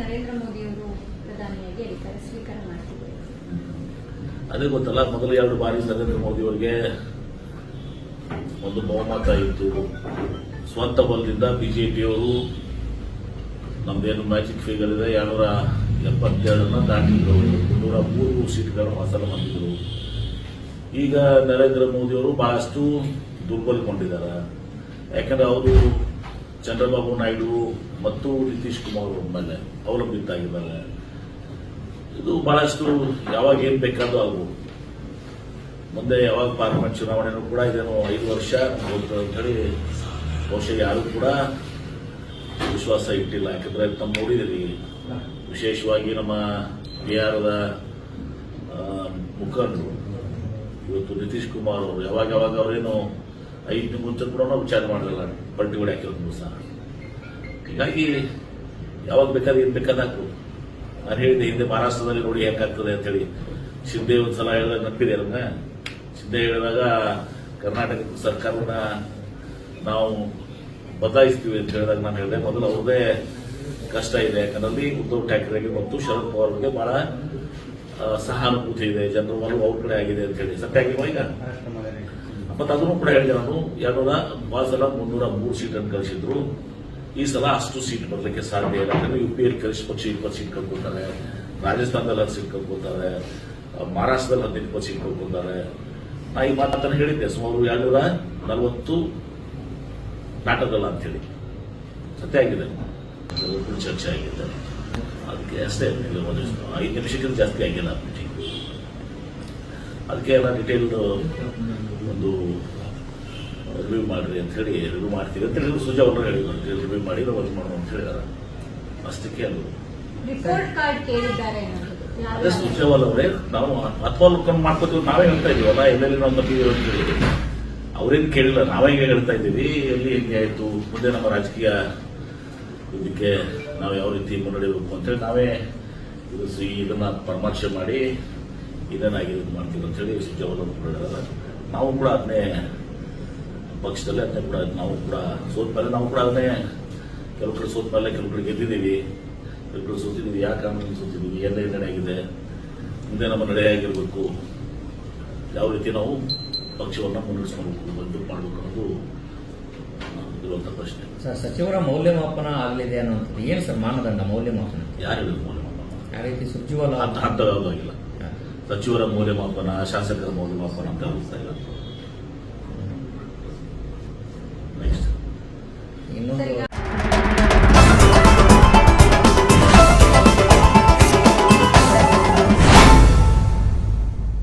ನರೇಂದ್ರ ಮೋದಿ ಅವರು ಪ್ರಧಾನಿಯಾಗಿ ಅಧಿಕಾರ ಸ್ವೀಕಾರ ಮಾಡ್ತಿದ್ದಾರೆ. ಅದೇ ಗೊತ್ತಲ್ಲ, ಮೊದಲು ಎರಡು ಬಾರಿ ನರೇಂದ್ರ ಮೋದಿ ಅವರಿಗೆ ಒಂದು ಬಹುಮತ ಇತ್ತು. ಸ್ವಂತ ಬಲದಿಂದ ಬಿಜೆಪಿಯವರು ನಮ್ದೇನು ಮ್ಯಾಜಿಕ್ ಫಿಗರ್ ಇದೆ, ಎರಡ್ನೂರ ಎಪ್ಪತ್ತೆರಡನ್ನ ದಾಟಿದ್ರು. ನೂರ ಮೂರು ಸೀಟ್ಗಳನ್ನು ಹಾಸನ ಮಾಡಿದ್ರು ಈಗ ನರೇಂದ್ರ ಮೋದಿ ಅವರು ಬಹಳಷ್ಟು ದುರ್ಬಲಗೊಂಡಿದ್ದಾರೆ. ಯಾಕಂದ್ರೆ ಅವರು ಚಂದ್ರಬಾಬು ನಾಯ್ಡು ಮತ್ತು ನಿತೀಶ್ ಕುಮಾರ್ ಅವ್ರ ಮೇಲೆ ಅವಲಂಬಿತ ಆಗಿದ್ದಾರೆ ಇದು ಬಹಳಷ್ಟು ಯಾವಾಗ ಏನ್ ಬೇಕಾದ್ರೂ ಆಗಬಹುದು ಮುಂದೆ ಯಾವಾಗ ಪಾರ್ಲಿಮೆಂಟ್ ಚುನಾವಣೆನೂ ಕೂಡ ಇದೇನು ಐದು ವರ್ಷ ಅಂತ ಹೇಳಿ ಬಹುಶಃ ಯಾರು ಕೂಡ ವಿಶ್ವಾಸ ಇಟ್ಟಿಲ್ಲ. ಯಾಕಂದ್ರೆ ತಮ್ಮ ನೋಡಿದಿರಿ ವಿಶೇಷವಾಗಿ ನಮ್ಮ ಬಿಹಾರದ ಮುಖಂಡರು. ಇವತ್ತು ನಿತೀಶ್ ಕುಮಾರ್ ಅವರು ಯಾವಾಗ ಯಾವಾಗ ಅವರೇನು ಐದು ದಿನ ಮುಂಚೆ ಕೂಡ ವಿಚಾರ ಮಾಡಲಿಲ್ಲ ಪಲ್ಟಿಗಳು ಹಾಕಿರೋದು ಸಹ. ಹೀಗಾಗಿ ಯಾವಾಗ ಬೇಕಾದ್ರೆ ಏನ್ ಹಾಕು ನಾನು ಹೇಳಿದೆ, ಹಿಂದೆ ಮಹಾರಾಷ್ಟ್ರದಲ್ಲಿ ನೋಡಿ ಹೇಗಾಗ್ತದೆ ಅಂತ ಹೇಳಿ. ಶಿಂದೆ ಒಂದು ಸಲ ಹೇಳಿದಾಗ ನಂಬಿದೆ ಅದನ್ನ ಶಿಂದೆ ಹೇಳಿದಾಗ ಕರ್ನಾಟಕ ಸರ್ಕಾರವನ್ನ ನಾವು ಬದಲಾಯಿಸ್ತೀವಿ ಅಂತ ಹೇಳಿದಾಗ ನಾನು ಹೇಳಿದೆ. ಮೊದಲು ಅವ್ರದೇ ಕಷ್ಟ ಇದೆ. ಯಾಕಂದ್ರೆ ಉದ್ಧವ್ ಠಾಕ್ರೆಗೆ ಮತ್ತು ಶರದ್ ಪವಾರ್ ಬಗ್ಗೆ ಬಹಳ ಸಹಾನುಭೂತಿ ಇದೆ. ಜನರು ಮನವು ಅವ್ರ ಕಡೆ ಆಗಿದೆ ಅಂತ ಹೇಳಿ. ಸತ್ಯ ಆಗಿಲ್ವಾ ಈಗ? ಮತ್ತೆ ಅದನ್ನು ಕೂಡ ಹೇಳಿದೆ ನಾನು ಎರಡ್ನೂರ ಮೂವತ್ತು ಸಲ ಮುನ್ನೂರ ಮೂರು ಸೀಟನ್ನು ಕಳಿಸಿದ್ರು ಈ ಸಲ ಅಷ್ಟು ಸೀಟ್ ಬರಲಿಕ್ಕೆ ಸಾಧ್ಯ ಇಲ್ಲ. ಯಾಕಂದ್ರೆ ಯು ಪಿ ಎಲ್ ಕನಿಷ್ಠ ಪಕ್ಷ ಇಪ್ಪತ್ತು ಸೀಟ್ ಕಳ್ಕೊತಾರೆ ರಾಜಸ್ಥಾನದಲ್ಲಿ ಹತ್ತು ಸೀಟ್ ಕಳ್ಕೊತಾರೆ ಮಹಾರಾಷ್ಟ್ರದಲ್ಲಿ ಹದಿನೈದು ಇಪ್ಪತ್ತು ಸೀಟ್ ಕಳ್ಕೊತಾರೆ ನಾ ಈ ಮಾತನ್ನ ಹೇಳಿದ್ದೆ, ಸುಮಾರು ಎರಡ್ನೂರ ನಲವತ್ತು ಅಂತ ಅಂತೇಳಿ. ಸತ್ಯ ಆಗಿದೆ. ಚರ್ಚೆ ಆಗಿದೆ. ಅದಕ್ಕೆ ಅಷ್ಟೇ, ಐದು ನಿಮಿಷಕ್ಕಿಂತ ಜಾಸ್ತಿ ಆಗಿಲ್ಲ ಮೀಟಿಂಗ್ ಅದಕ್ಕೆ ಎಲ್ಲ ಡಿಟೇಲ್ಡ್ ಒಂದು ರಿವ್ಯೂ ಮಾಡ್ರಿ ಅಂತ ಹೇಳಿ ರಿವ್ಯೂ ಮಾಡ್ತೀವಿ ಅಂತ ಹೇಳಿದ್ರು ಸುಜಾ ಅವರು ಹೇಳಿದ್ರು. ರಿವ್ಯೂ ಮಾಡಿ ನಾವು ವರ್ಕ್ ಮಾಡೋಣ ಅಂತ ಹೇಳಿದಾರೆ. ಅಷ್ಟಕ್ಕೆ ಅದು. ಅದೇ ಸುಜಾವಲ್ ಅವರೇ ನಾವು ಹತ್ವಾಲ್ಕೊಂಡು ಮಾಡ್ಕೋತೀವಿ ನಾವೇ ಹೇಳ್ತಾ ಇದೀವಲ್ಲ ಎಲ್ಲೆಲ್ಲಿ ನಾವು ತಪ್ಪಿದ್ದೀವಿ ಅಂತ ಹೇಳಿ. ಅವ್ರೇನು ಕೇಳಿಲ್ಲ. ನಾವೇ ಹಿಂಗೆ ಹೇಳ್ತಾ ಇದ್ದೀವಿ. ಎಲ್ಲಿ ಹೆಂಗೆ ಆಯಿತು? ಮುಂದೆ ನಮ್ಮ ರಾಜಕೀಯ ಇದಕ್ಕೆ ನಾವು ಯಾವ ರೀತಿ ಮುನ್ನಡೆಯಬೇಕು ಅಂತೇಳಿ ನಾವೇ ಇದನ್ನ ಪರಾಮರ್ಶೆ ಮಾಡಿ ಇದನ್ನಾಗಿ ಇದು ಮಾಡ್ತೀವಿ ಅಂತ ಹೇಳಿ ಅವರು ಕೂಡ ಹೇಳಿದಾರೆ. ನಾವು ಕೂಡ ಅದನ್ನೇ ಪಕ್ಷದಲ್ಲಿ ಅದನ್ನೇ ಕೂಡ ನಾವು ಕೂಡ ಸೋತ ಮೇಲೆ ನಾವು ಕೂಡ ಅದನ್ನೇ ಕೆಲವು ಕಡೆ ಸೋತ ಮೇಲೆ ಕೆಲವು ಕಡೆ ಗೆದ್ದಿದ್ದೀವಿ. ಕೆಲವು ಕಡೆ ಸೋತಿದ್ದೀವಿ. ಯಾಕೆ ಕಾರಣದಿಂದ ಸೋತಿದ್ದೀವಿ? ಎಲ್ಲ ಹಿನ್ನಡೆ ಆಗಿದೆ. ಮುಂದೆ ನಮ್ಮ ನಡೆ ಆಗಿರಬೇಕು ಯಾವ ರೀತಿ ನಾವು ಪಕ್ಷವನ್ನು ಮುನ್ನಡೆಸ್ಕೊಳ್ಬೇಕು ಬಂದು ಮಾಡಬೇಕು ಅನ್ನೋದು ಇರುವಂಥ ಪ್ರಶ್ನೆ. ಸರ್ ಸಚಿವರ ಮೌಲ್ಯಮಾಪನ ಆಗಲಿದೆ ಅನ್ನೋದು ಏನು ಸರ್ ಮಾನದಂಡ ಮೌಲ್ಯಮಾಪನ? ಯಾರು ಮೌಲ್ಯಮಾಪನ? ಯಾವ ರೀತಿ ಸಚಿವ ಅಂತ ಅರ್ಥವಾಗಿಲ್ಲ ಯಾವುದೂ ಆಗಿಲ್ಲ ಸಚಿವರ ಮೌಲ್ಯಮಾಪನ ಶಾಸಕರ ಮೌಲ್ಯಮಾಪನ ಅಂತ ಅನಿಸ್ತಾ ಇಲ್ಲ